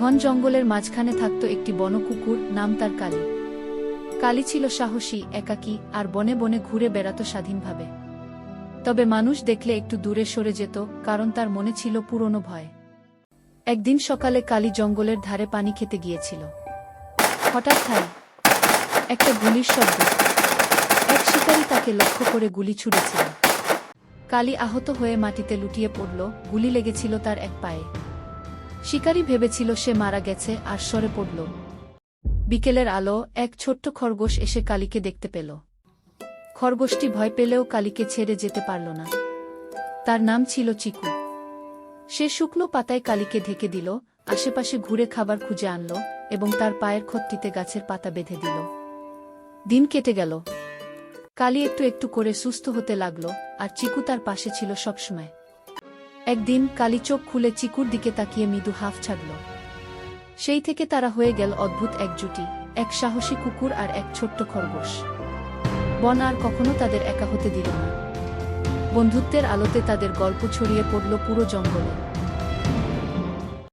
ঘন জঙ্গলের মাঝখানে থাকত একটি বনকুকুর, নাম তার কালী। কালী ছিল সাহসী, একাকী আর বনে বনে ঘুরে বেড়াত স্বাধীনভাবে। তবে মানুষ দেখলে একটু দূরে সরে যেত, কারণ তার মনে ছিল পুরনো ভয়। একদিন সকালে কালী জঙ্গলের ধারে পানি খেতে গিয়েছিল। হঠাৎ থাই একটা গুলির শব্দ। এক শিকারী তাকে লক্ষ্য করে গুলি ছুড়েছিল। কালী আহত হয়ে মাটিতে লুটিয়ে পড়ল, গুলি লেগেছিল তার এক পায়ে। শিকারী ভেবেছিল সে মারা গেছে আর সরে পড়ল। বিকেলের আলো, এক ছোট্ট খরগোশ এসে কালীকে দেখতে পেল। খরগোশটি ভয় পেলেও কালীকে ছেড়ে যেতে পারল না। তার নাম ছিল চিকু। সে শুকনো পাতায় কালীকে ঢেকে দিল, আশেপাশে ঘুরে খাবার খুঁজে আনল এবং তার পায়ের খত্তিতে গাছের পাতা বেঁধে দিল। দিন কেটে গেল। কালী একটু একটু করে সুস্থ হতে লাগল আর চিকু তার পাশে ছিল সবসময়। একদিন কালী চোখ খুলে চিকুর দিকে তাকিয়ে মৃদু হাফ ছাড়ল। সেই থেকে তারা হয়ে গেল অদ্ভুত এক জুটি, এক সাহসী কুকুর আর এক ছোট্ট খরগোশ। বন আর কখনো তাদের একা হতে দিল না। বন্ধুত্বের আলোতে তাদের গল্প ছড়িয়ে পড়ল পুরো জঙ্গলে।